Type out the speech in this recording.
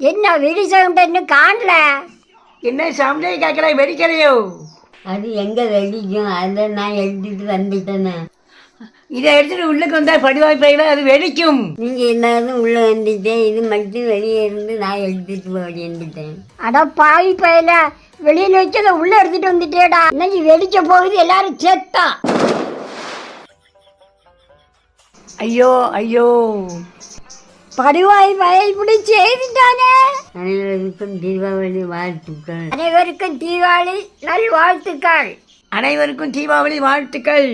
என்ன வெடி சவுண்ட் இன்னும் காணல? என்ன சவுண்டே கேட்கல வெடிக்கலையோ? அது எங்க வெடிக்கும்? அதை நான் எடுத்துட்டு வந்துட்டேனே. இதை எடுத்துட்டு உள்ளுக்கு வந்தா படிவாய் பையில அது வெடிக்கும். நீங்க எல்லாரும் உள்ள வந்துட்டேன் இது மட்டும் வெளியே இருந்து நான் எடுத்துட்டு வந்துட்டேன். அட பாவி பையில வெளியில வச்சத உள்ள எடுத்துட்டு வந்துட்டேடா. இன்னைக்கு வெடிக்க போகுது? எல்லாரும் செத்தா. ஐயோ ஐயோ. படுவாய் பய இப்படி செய்துட்டானே அனைவருக்கும் தீபாவளி வாழ்த்துக்கள். அனைவருக்கும் தீபாவளி நல் வாழ்த்துக்கள். அனைவருக்கும் தீபாவளி வாழ்த்துக்கள்.